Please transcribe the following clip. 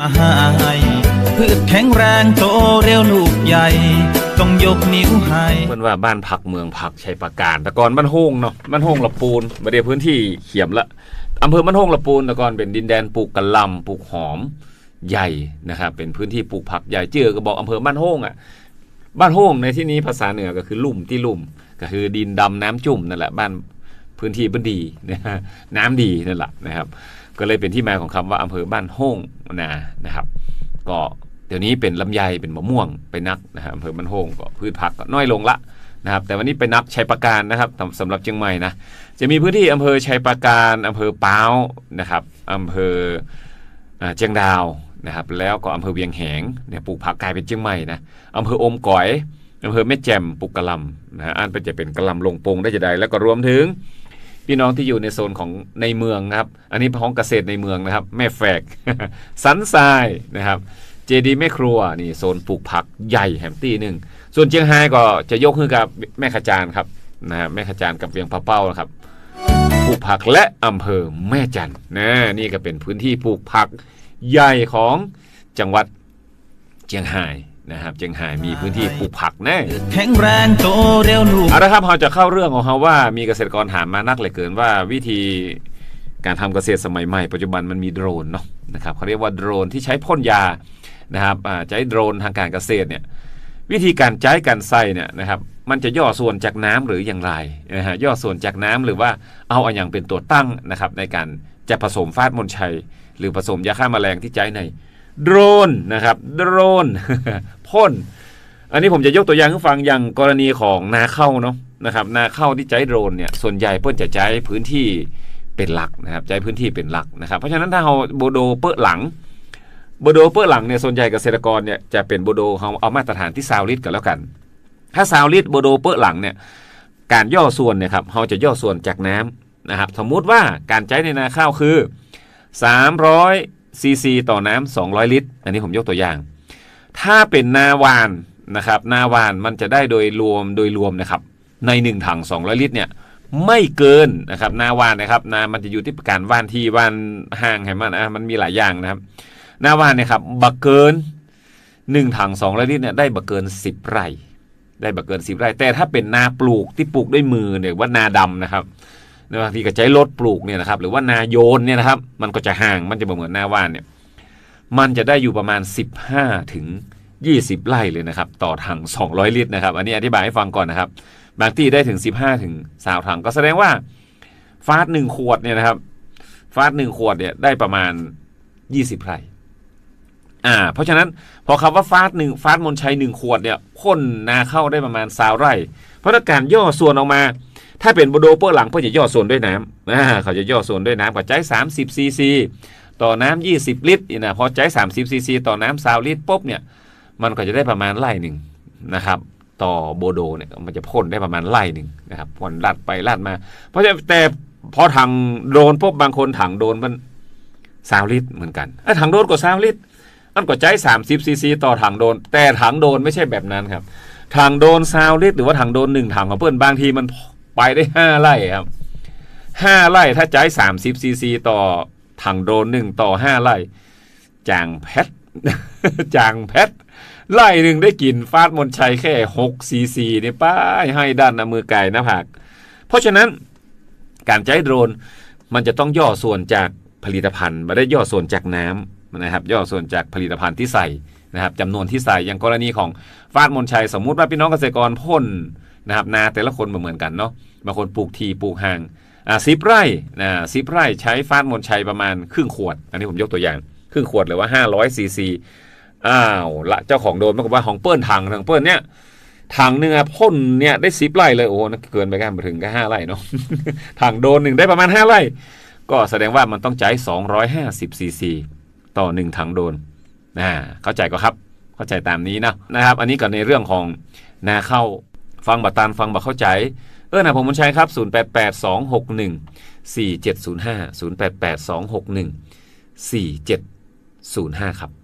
มาให้พืชแข็งแรงโตเร็วลูกใหญ่ ต้องยกนิ้วให้เพิ่นว่าบ้านพักเมืองพักชัยประการแต่ก่อนบ้านโฮงเนาะบ้านโฮงละปูนมาเดียวพื้นที่เขียมละอำเภอบ้านโฮงละปูนแต่ก่อนเป็นดินแดนปลูกกะหล่ำปลูกหอมใหญ่นะครับเป็นพื้นที่ปลูกผักใหญ่เจือก็บอกอำเภอบ้านโฮงอะบ้านโฮงในที่นี้ภาษาเหนือก็คือลุ่มที่ลุ่มก็คือดินดำน้ำจุ่มนั่นแหละบ้าน พื้นที่บ้นดีนะฮะน้ำดีนั่นแหละนะครับ ก็เลยเป็นที่มาของคำว่าอำเภอบ้านโฮงนานะครับ ก็เดี๋ยวนี้เป็นลำไยเป็นมะม่วงไปนักนะฮะอำเภอบ้านโฮงก็พืชผักก็น้อยลงละนะครับแต่วันนี้ไปนับชัยประการนะครับสำหรับเชียงใหม่นะจะมีพื้นที่อำเภอชัยประการอำเภอป้าวนะครับอำเภอเชียงดาวนะครับแล้วก็อำเภอเวียงแหงเนี่ยปลูกผักกลายเป็นเชียงใหม่นะอำเภออมก๋อยอำเภอแม่แจ่มปลูกกะลำนะฮะอันเป็นจะเป็นกะลำลงปงได้จะใดแล้วก็รวมถึง พี่น้องที่อยู่ในโซนของในเมืองนะครับ อันนี้พ้องเกษตรในเมืองนะครับ แม่แฝกสันทรายนะครับ เจดีแม่ครัวนี่โซนปลูกผักใหญ่แฮมตี้หนึ่งส่วนเชียงไฮ้ก็จะยกขึ้นกับแม่ขจานครับนะฮะแม่ขจานกับเวียงพะเป้านะครับปลูกผักและอำเภอแม่จันทน์นะนี่ก็เป็นพื้นที่ปลูกผักใหญ่ของจังหวัดเชียงไฮ้ นะครับเชียงไฮ้มีพื้นที่ปลูกผักแน่แข็งแรงโตเร็วลูกเอาละครับเราจะเข้าเรื่องของเขาว่ามีเกษตรกรถามมานักเหลือเกินว่าวิธีการทำเกษตรสมัยใหม่ปัจจุบันมันมีโดรนเนาะนะครับเขาเรียกว่าโดรนที่ใช้พ่นยานะครับอ่าใช้โดรนทางการเกษตรเนี่ยวิธีการใช้การใส่เนี่ยนะครับมันจะย่อส่วนจากน้ำหรืออย่างไรนะฮะย่อส่วนจากน้ำหรือว่าเอาอันอย่างเป็นตัวตั้งนะครับในการจะผสมฟาดมนชัย หรือผสมยาฆ่าแมลงที่ใช้ใน โดรนนะครับโดรนพ่น อันนี้ผมจะยกตัวอย่างให้ฟังอย่างกรณีของนาเข้าเนาะนะครับนาเข้าที่ใช้โดรนเนี่ยส่วนใหญ่เพิ่นจะใช้พื้นที่เป็นหลักนะครับใช้พื้นที่เป็นหลักนะครับ เพราะฉะนั้นถ้าเราโบโดเปอร์หลังโบโดเปอร์หลังเนี่ยส่วนใหญ่เกษตรกรเนี่ยจะเป็นโบโดเขาเอามาตรฐานที่ซาวลิตกันแล้วกัน ถ้าซาวลิตโบโดเปอร์หลังเนี่ยการย่อส่วนเนี่ยครับเราจะย่อส่วนจากน้ำนะครับ สมมุติว่าการใช้ในนาข้าวคือ 300 ซีซีต่อน้ำ200 ลิตร อันนี้ผมยกตัวอย่าง ถ้าเป็นนาวานนะครับนาวานมันจะได้โดยรวมโดยรวมนะครับ ใน 1 ถัง 200 ลิตรเนี่ยไม่เกินนะครับนาวานนะครับนามันจะอยู่ที่การว่านที่ว่านห่างให้มันอะมันมีหลายอย่างนะครับนาวานเนี่ยครับบักเกิน 1 ถัง 200 ลิตรเนี่ยได้บักเกิน 10 ไร่ ได้บักเกิน 10 ไร่ แต่ถ้าเป็นนาปลูกที่ปลูกด้วยมือเนี่ยว่านาดำนะครับ บางทีก็ใช้รถปลูกเนี่ยนะครับหรือว่านาโยนเนี่ยนะครับ มันก็จะห่างมันจะเหมือนนาว่านเนี่ยมันจะได้อยู่ประมาณ 15 ถึง 20 ไร่เลยนะครับ ต่อถัง 200 ลิตรนะครับ อันนี้อธิบายให้ฟังก่อนนะครับ บางที่ได้ถึง 15 ถึง3ถังก็แสดงว่าฟาสหนึ่งขวดเนี่ยนะครับ ฟาสหนึ่งขวดเนี่ยได้ประมาณ 20 ไร่อ่า เพราะฉะนั้นพอคำว่าฟาสหนึ่งฟาสมนชัยหนึ่งขวดเนี่ยพ่นนาเข้าได้ประมาณสาวไร่ เพราะถ้าการย่อส่วนออกมา ถ้าเป็นโบโดเปอร์หลังเพื่อจะย่อส่วนด้วยน้ำอ่าเขาจะย่อส่วนด้วยน้ำกับใจ30ซีซีต่อน้ำ20 ลิตรนี่นะพอใช้ 30ซีซีต่อน้ำซาวลิตรปุ๊บเนี่ยมันก็จะได้ประมาณไร่หนึ่งนะครับ ต่อโบโดเนี่ยมันจะพ่นได้ประมาณไร่หนึ่งนะครับพ่นลัดไปลัดมา เพราะฉะนั้นแต่พอถังโดนปุ๊บบางคนถังโดนมันซาวลิตรเหมือนกันไอ้ถังโดนก็ซาวลิตรมันก็ใช้30ซีซีต่อถังโดน แต่ถังโดนไม่ใช่แบบนั้นครับถังโดนซาวลิตรหรือว่าถังโดนหนึ่งถังของเพื่อนบางทีมัน ไปได้ห้าไร่ครับห้าไร่ถ้าใช้30ซีซีต่อถังโดนหนึ่งต่อห้าไร่จางแพทจางแพทไล่หนึ่งได้กินฟาดมนชัยแค่หกซีซีเนี่ยป้ายให้ด้านน้ามือไก่หน้าผากเพราะฉะนั้นการใช้โดรนมันจะต้องย่อส่วนจากผลิตภัณฑ์ไม่ได้ย่อส่วนจากน้ำนะครับ ย่อส่วนจากผลิตภัณฑ์ที่ใส่นะครับจำนวนที่ใส่อย่างกรณีของฟาดมนชัยสมมุติว่าพี่น้องเกษตรกรพ่น นะครับนาแต่ละคนเหมือนกันเนาะบางคนปลูกทีปลูกห่างอ่าสิบไร่นะสิบไร่ใช้ฟาดมนชัยประมาณครึ่งขวด อันนี้ผมยกตัวอย่าง ครึ่งขวดหรือว่า500ซีซีอ้าวละเจ้าของโดนบอกว่าของเปิ้ลถังถังเปิ้ลเนี่ยถังหนึ่งอะพ่นเนี่ยได้สิบไร่เลยโอ้โหเกินไปกันมาถึงแค่ห้าไร่เนาะถังโดนหนึ่งได้ประมาณห้าไร่ ก็แสดงว่ามันต้องใช้250ซีซีต่อหนึ่งถังโดนนะเข้าใจก็ครับ เข้าใจตามนี้นะนะครับ อันนี้ก็ในเรื่องของนาเข้า ฟังบัตตันฟังบัเข้าใจ เออนะผมมุนชัยครับ 088261 4705 088261 4705 ครับ